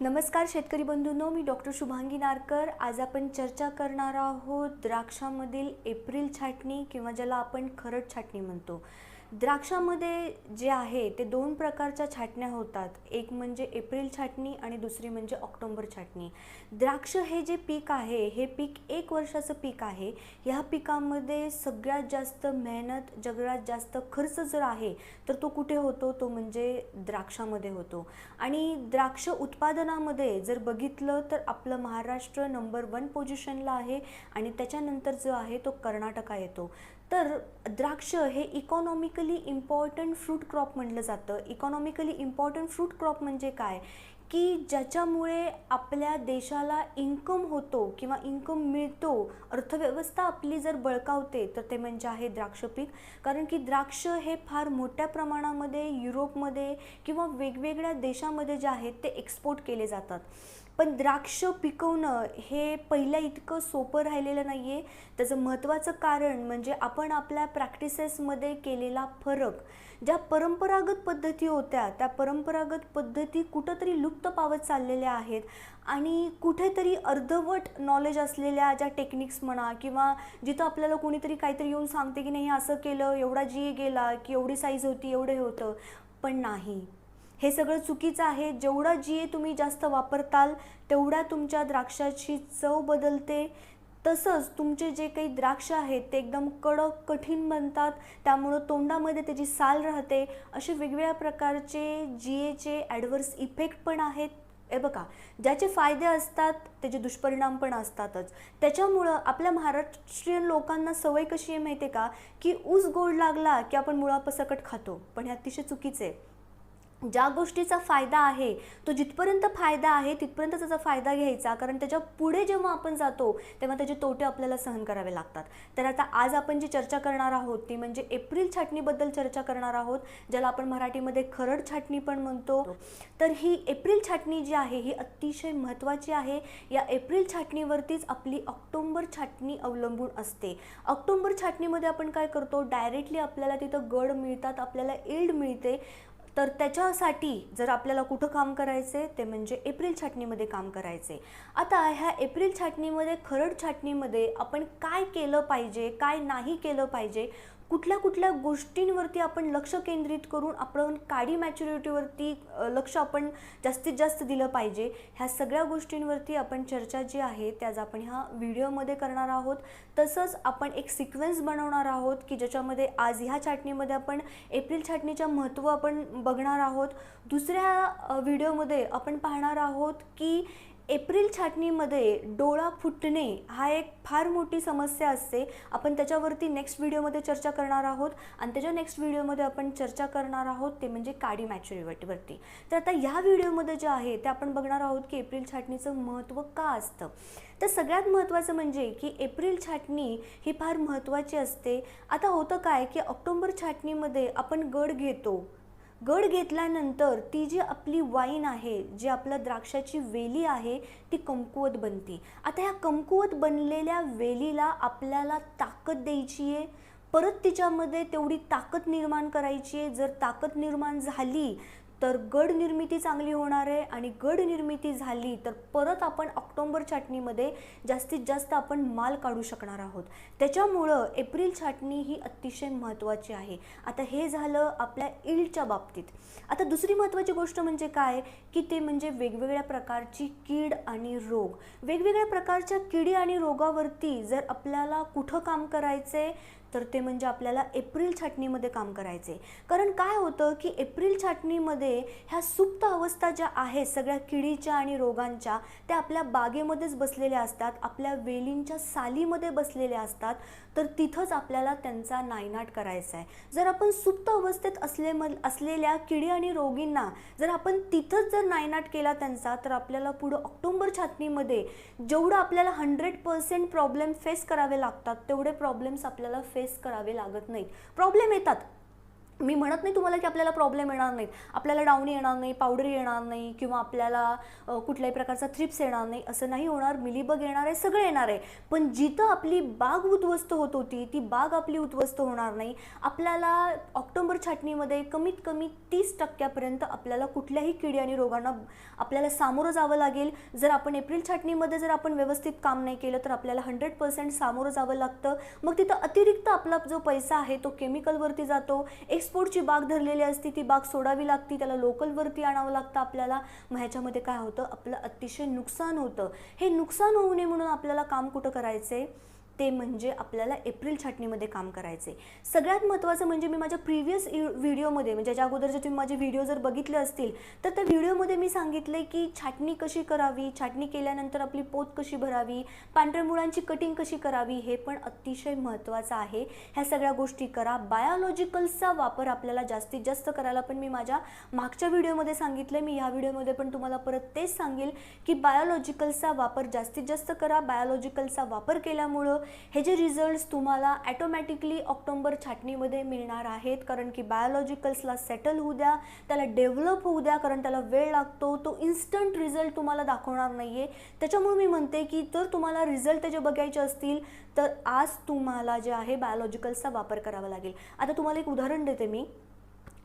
नमस्कार शेतकरी बंधूंनो मी डॉक्टर शुभांगी नारकर. आज आपण चर्चा करणार आहोत द्राक्षामधील एप्रिल छाटणी किंवा ज्याला आपण खरड छाटणी म्हणतो. द्राक्षामध्ये जे आहे ते दोन प्रकारच्या छाटण्या होतात. एक म्हणजे एप्रिल छाटणी आणि दुसरी म्हणजे ऑक्टोंबर छाटणी. द्राक्ष हे जे पीक आहे हे पीक एक वर्षाचं पीक आहे. ह्या पिकामध्ये सगळ्यात जास्त मेहनत सगळ्यात जास्त खर्च जर आहे तर तो कुठे होतो? तो म्हणजे द्राक्षामध्ये होतो. आणि द्राक्ष उत्पादनामध्ये जर बघितलं तर आपलं महाराष्ट्र नंबर वन पोझिशनला आहे आणि त्याच्यानंतर जो आहे तो कर्नाटका येतो. तर द्राक्ष हे इकॉनॉमिकली इम्पॉर्टंट फ्रूट क्रॉप म्हटलं जातं. इकॉनॉमिकली इम्पॉर्टंट फ्रूट क्रॉप म्हणजे काय? की ज्याच्यामुळे आपल्या देशाला इन्कम होतो किंवा इन्कम मिळतो अर्थव्यवस्था आपली जर बळकावते तर ते म्हणजे आहे द्राक्ष पीक. कारण की द्राक्ष हे फार मोठ्या प्रमाणामध्ये युरोपमध्ये किंवा वेगवेगळ्या देशामध्ये जे आहेत ते एक्सपोर्ट केले जातात. पण द्राक्ष पिकवणं हे पहिल्या इतकं सोपं राहिलेलं नाही आहे त्याचं महत्त्वाचं कारण म्हणजे आपण आपल्या प्रॅक्टिसेसमध्ये केलेला फरक. ज्या परंपरागत पद्धती होत्या त्या परंपरागत पद्धती कुठंतरी लुप्त पावत चाललेल्या आहेत आणि कुठेतरी अर्धवट नॉलेज असलेल्या ज्या टेक्निक्स म्हणा किंवा जिथं आपल्याला कोणीतरी काहीतरी येऊन सांगते की नाही असं केलं एवढा जी गेला की एवढी साईज होती एवढं होतं. पण नाही. हे सगळं चुकीचं आहे. जेवढा जी तुम्ही जास्त वापरताल तेवढ्या तुमच्या द्राक्षाची चव बदलते. तसंच तुमचे जे काही द्राक्ष आहेत ते एकदम कडक कठीण बनतात. त्यामुळं तोंडामध्ये त्याची साल राहते. असे वेगवेगळ्या प्रकारचे जी एचे ॲडवर्स इफेक्ट पण आहेत. हे बघा ज्याचे फायदे असतात त्याचे दुष्परिणाम पण असतातच. त्याच्यामुळं आपल्या महाराष्ट्रीयन लोकांना सवय कशी आहे माहिती आहे का? की ऊस गोड लागला की आपण मुळापसकट खातो. पण हे अतिशय चुकीचे आहे. ज्या गोष्टीचा फायदा आहे तो जिथपर्यंत फायदा आहे तिथपर्यंत त्याचा फायदा घ्यायचा. कारण त्याच्या पुढे जेव्हा आपण जातो तेव्हा त्याचे तोटे आपल्याला सहन करावे लागतात. तर आता आज आपण जी चर्चा करणार आहोत ती म्हणजे एप्रिल छाटणीबद्दल चर्चा करणार आहोत ज्याला आपण मराठीमध्ये खरड छाटणी पण म्हणतो. तर ही एप्रिल छाटणी जी आहे ही अतिशय महत्त्वाची आहे. या एप्रिल छाटणीवरतीच आपली ऑक्टोंबर छाटणी अवलंबून असते. ऑक्टोंबर छाटणीमध्ये आपण काय करतो डायरेक्टली आपल्याला तिथं गड मिळतात आपल्याला इल्ड मिळते. तर त्याच्यासाठी जर आपल्याला कुठं काम करायचे ते म्हणजे एप्रिल छाटणीमध्ये काम करायचे आता ह्या एप्रिल छाटणीमध्ये खरड छाटणीमध्ये आपण काय केलं पाहिजे काय नाही केलं पाहिजे कुठल्या कुठल्या गोष्टींवरती आपण लक्ष केंद्रित करून आपण काडी मॅच्युरिटीवरती लक्ष आपण जास्तीत जास्त दिलं पाहिजे ह्या सगळ्या गोष्टींवरती आपण चर्चा जी आहे त्या आपण ह्या व्हिडिओमध्ये करणार आहोत. तसंच आपण एक सिक्वेन्स बनवणार आहोत की ज्याच्यामध्ये आज ह्या छाटणीमध्ये आपण एप्रिल छाटणीचं महत्त्व आपण बघणार आहोत. दुसऱ्या व्हिडिओमध्ये आपण पाहणार आहोत की एप्रिल छाटणीमध्ये डोळा फुटणे हा एक फार मोठी समस्या असते. आपण त्याच्यावरती नेक्स्ट व्हिडिओमध्ये चर्चा करणार आहोत. आणि त्याच्या नेक्स्ट व्हिडिओमध्ये आपण चर्चा करणार आहोत ते म्हणजे काडी मॅच्युरिटीवरती तर आता ह्या व्हिडिओमध्ये जे आहे ते आपण बघणार आहोत की एप्रिल छाटणीचं महत्त्व का असतं. तर सगळ्यात महत्त्वाचं म्हणजे की एप्रिल छाटणी ही फार महत्त्वाची असते. आता होतं काय की ऑक्टोंबर छाटणीमध्ये आपण गड घेतो. गड घेतल्यानंतर ती जी आपली वाईन आहे जी आपलं द्राक्षाची वेली आहे ती कमकुवत बनते. आता ह्या कमकुवत बनलेल्या वेलीला आपल्याला ताकद द्यायची आहे. परत तिच्यामध्ये तेवढी ताकद निर्माण करायची आहे. जर ताकद निर्माण झाली तर गड निर्मिती चांगली होणार आहे आणि गड निर्मिती झाली तर परत आपण ऑक्टोंबर छाटणीमध्ये जास्तीत जास्त आपण माल काढू शकणार आहोत. त्याच्यामुळं एप्रिल छाटणी ही अतिशय महत्त्वाची आहे. आता हे झालं आपल्या इल्डच्या बाबतीत. आता दुसरी महत्त्वाची गोष्ट म्हणजे काय? की ते म्हणजे वेगवेगळ्या प्रकारची कीड आणि रोग. वेगवेगळ्या प्रकारच्या किडी आणि रोगावरती जर आपल्याला कुठं काम करायचं तर ते म्हणजे आपल्याला एप्रिल छाटणीमध्ये काम करायचे. कारण काय होतं की एप्रिल छाटणीमध्ये ह्या सुप्त अवस्था ज्या आहेत सगळ्या किडीच्या आणि रोगांच्या त्या आपल्या बागेमध्येच बसलेल्या असतात आपल्या वेलींच्या सालीमध्ये बसलेल्या असतात तर तिथंच आपल्याला त्यांचा नायनाट करायचा आहे. जर आपण सुप्त अवस्थेत असले म असलेल्या किडी आणि रोगींना जर आपण तिथंच जर नायनाट केला त्यांचा तर आपल्याला पुढं ऑक्टोंबर छाटणीमध्ये जेवढं आपल्याला हंड्रेड पर्सेंट प्रॉब्लेम फेस करावे लागतात तेवढे प्रॉब्लेम्स आपल्याला फेस फेस करावे लागत नाहीत. प्रॉब्लेम येतात. मी म्हणत नाही तुम्हाला की आपल्याला प्रॉब्लेम येणार नाहीत आपल्याला डाऊनी येणार नाही पावडर येणार नाही किंवा आपल्याला कुठल्याही प्रकारचा थ्रिप्स येणार नाही असं नाही होणार. मिलीबग येणार आहे सगळं येणार आहे. पण जिथं आपली बाग उद्ध्वस्त होत होती ती बाग आपली उद्ध्वस्त होणार नाही. आपल्याला ऑक्टोबर छाटणीमध्ये कमीत कमी तीस टक्क्यापर्यंत आपल्याला कुठल्याही किडी आणि रोगांना आपल्याला सामोरं जावं लागेल. जर आपण एप्रिल छाटणीमध्ये जर आपण व्यवस्थित काम नाही केलं तर आपल्याला हंड्रेड पर्सेंट सामोरं जावं लागतं. मग तिथं अतिरिक्त आपला जो पैसा आहे तो केमिकलवरती जातो. एक एक्सपोर्टची बाग धरलेली असती ती बाग सोडावी लागती त्याला लोकलवरती आणावं लागतं आपल्याला. मग ह्याच्यामध्ये काय होतं? आपलं अतिशय नुकसान होतं. हे नुकसान होऊ नये म्हणून आपल्याला काम कुठं करायचं ते म्हणजे आपल्याला एप्रिल छाटणीमध्ये काम करायचे. सगळ्यात महत्त्वाचं म्हणजे मी माझ्या प्रिव्हियस व्हिडिओमध्ये म्हणजे ज्या अगोदर तुम्ही माझे व्हिडिओ जर बघितले असतील तर त्या व्हिडिओमध्ये मी सांगितले की छाटणी कशी करावी छाटणी केल्यानंतर आपली पोत कशी भरावी पांढऱ्या मुळांची कटिंग कशी करावी हे पण अतिशय महत्त्वाचं आहे. ह्या सगळ्या गोष्टी करा. बायोलॉजिकल्सचा वापर आपल्याला जास्तीत जास्त करायला पण मी माझ्या मागच्या व्हिडिओमध्ये सांगितलं मी ह्या व्हिडिओमध्ये पण तुम्हाला परत तेच सांगेल की बायोलॉजिकल्सचा वापर जास्तीत जास्त करा. बायोलॉजिकलचा वापर केल्यामुळं हे जे रिझल्ट्स तुम्हाला ॲटोमॅटिकली ऑक्टोंबर छाटणीमध्ये मिळणार आहेत कारण की बायोलॉजिकल्सला सेटल होऊ द्या त्याला डेव्हलप होऊ द्या कारण त्याला वेळ लागतो तो इन्स्टंट रिझल्ट तुम्हाला दाखवणार नाही आहे त्याच्यामुळे मी म्हणते की जर तुम्हाला रिझल्ट त्याचे बघायचे असतील तर आज तुम्हाला जे आहे बायोलॉजिकल्सचा वापर करावा लागेल. आता तुम्हाला एक उदाहरण देते मी.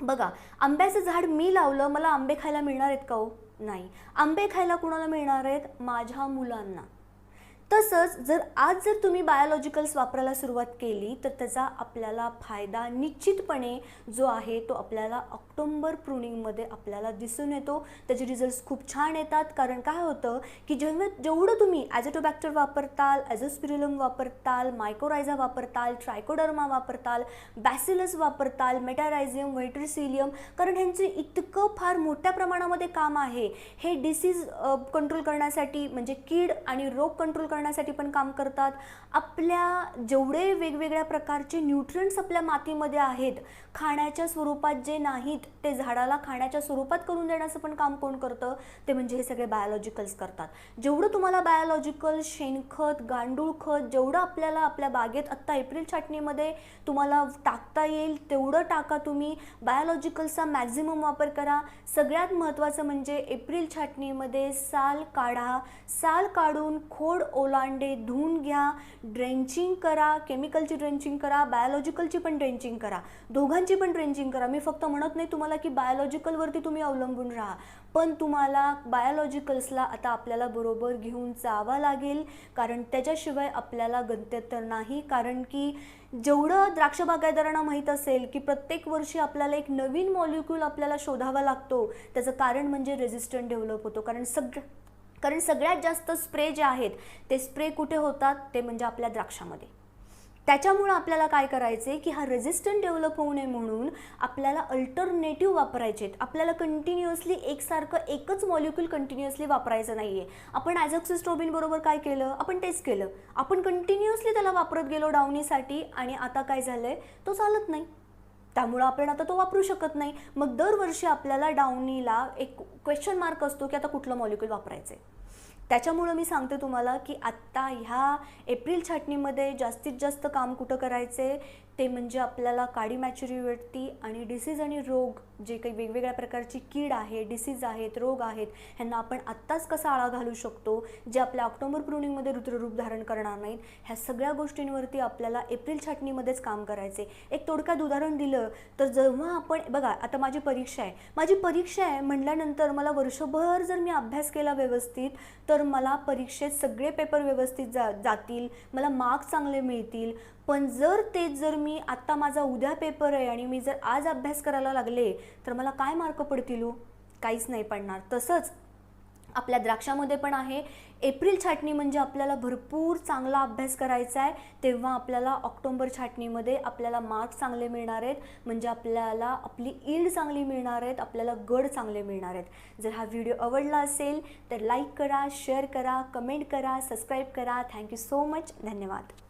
बघा आंब्याचं झाड मी लावलं मला आंबे खायला मिळणार आहेत का हो? नाही. आंबे खायला कुणाला मिळणार आहेत? माझ्या मुलांना. तसंच जर आज जर तुम्ही बायोलॉजिकल्स वापरायला सुरुवात केली तर त्याचा आपल्याला फायदा निश्चितपणे जो आहे तो आपल्याला ऑक्टोंबर प्रुनिंगमध्ये आपल्याला दिसून येतो. त्याचे रिझल्ट्स खूप छान येतात. कारण काय होतं की जेव्हा जेवढं तुम्ही ॲझोटोबॅक्टर वापरताल ॲझोस्पिरिलम वापरताल मायकोरायझा वापरताल ट्रायकोडर्मा वापरताल बॅसिलस वापरताल मेटारायझियम व्हेट्रिसिलियम कारण ह्यांचं इतकं फार मोठ्या प्रमाणामध्ये काम आहे. हे डिसीज कंट्रोल करण्यासाठी म्हणजे कीड आणि रोग कंट्रोल करण्यासाठी पण काम करतात. आपल्या जेवढे वेगवेगळ्या प्रकारचे न्यूट्रियंट्स आपल्या मातीमध्ये आहेत खाण्याच्या स्वरूपात जे नाहीत ते झाडाला खाण्याच्या स्वरूपात करून देण्याचं पण काम कोण करतं? ते म्हणजे हे सगळे बायोलॉजिकल्स करतात. जेवढं तुम्हाला बायोलॉजिकल शेणखत गांडूळ खत जेवढं आपल्याला आपल्या बागेत आत्ता एप्रिल छाटणीमध्ये तुम्हाला टाकता येईल तेवढं टाका तुम्ही. बायोलॉजिकलचा मॅक्झिमम वापर करा. सगळ्यात महत्त्वाचं म्हणजे एप्रिल छाटणीमध्ये साल काढा. साल काढून खोड ओलांडे धुवून घ्या. ड्रेंचिंग करा केमिकलची ड्रेंचिंग करा बायोलॉजिकलची पण ड्रेंचिंग करा. दोघांची पण ड्रेंचिंग करा. मी फक्त म्हणत नाही तुम्हाला की बायोलॉजिकलवरती तुम्ही अवलंबून राहा. पण तुम्हाला बायोलॉजिकल्सला आता आपल्याला बरोबर घेऊन जावं लागेल. कारण त्याच्याशिवाय आपल्याला गंतव्य नाही. कारण की जेवढं द्राक्षबागायदारांना माहीत असेल की प्रत्येक वर्षी आपल्याला एक नवीन मॉलिक्यूल आपल्याला शोधावा लागतो. त्याचं कारण म्हणजे रेझिस्टंट डेव्हलप होतो. कारण सगळं कारण सगळ्यात जास्त स्प्रे जे आहेत ते स्प्रे कुठे होतात? ते म्हणजे आपल्या द्राक्षामध्ये. त्याच्यामुळं आपल्याला काय करायचे की हा रेझिस्टंट डेव्हलप होऊ नये म्हणून आपल्याला अल्टरनेटिव्ह वापरायचे आहेत आपल्याला कंटिन्युअसली एकसारखं एकच मॉलिक्यूल कंटिन्युअसली वापरायचं नाही आहे आपण ॲझॉक्सिस्ट्रोबिन बरोबर काय केलं? आपण तेच केलं. आपण कंटिन्युअसली त्याला वापरत गेलो डावणीसाठी आणि आता काय झालं आहे तो चालत नाही. त्यामुळं आपण आता तो वापरू शकत नाही. मग दरवर्षी आपल्याला डावणीला एक क्वेश्चन मार्क असतो की आता कुठलं मॉलिक्युल वापरायचं आहे त्याच्यामुळं मी सांगते तुम्हाला की आत्ता ह्या एप्रिल छाटणीमध्ये जास्तीत जास्त काम कुठं करायचे ते म्हणजे आपल्याला काडी मॅच्युरिवरती आणि डिसीज आणि रोग जे काही वेगवेगळ्या प्रकारची कीड आहे डिसीज आहेत रोग आहेत ह्यांना आपण आत्ताच कसा आळा घालू शकतो जे आपल्या ऑक्टोबर प्रुनिंगमध्ये रुद्ररूप धारण करणार नाहीत ह्या सगळ्या गोष्टींवरती आपल्याला एप्रिल छाटणीमध्येच काम करायचे एक थोडक्यात उदाहरण दिलं तर जेव्हा आपण बघा आता माझी परीक्षा आहे. माझी परीक्षा आहे म्हटल्यानंतर मला वर्षभर जर मी अभ्यास केला व्यवस्थित तर मला परीक्षेत सगळे पेपर व्यवस्थित जा जातील मला मार्क्स चांगले मिळतील. पण जर तेच जर मी आत्ता माझा उद्या पेपर आहे आणि मी जर आज अभ्यास करायला लागले तर मला काय मार्क पडतील हो? काहीच नाही पडणार. तसंच आपल्या द्राक्षामध्ये पण आहे. एप्रिल छाटणी म्हणजे आपल्याला भरपूर चांगला अभ्यास करायचा आहे. तेव्हा आपल्याला ऑक्टोंबर छाटणीमध्ये आपल्याला मार्क्स चांगले मिळणार आहेत. म्हणजे आपल्याला आपली ईल्ड चांगली मिळणार आहेत. आपल्याला गड चांगले मिळणार आहेत. जर हा व्हिडिओ आवडला असेल तर लाईक करा शेअर करा कमेंट करा सबस्क्राईब करा. Thank you so much. धन्यवाद.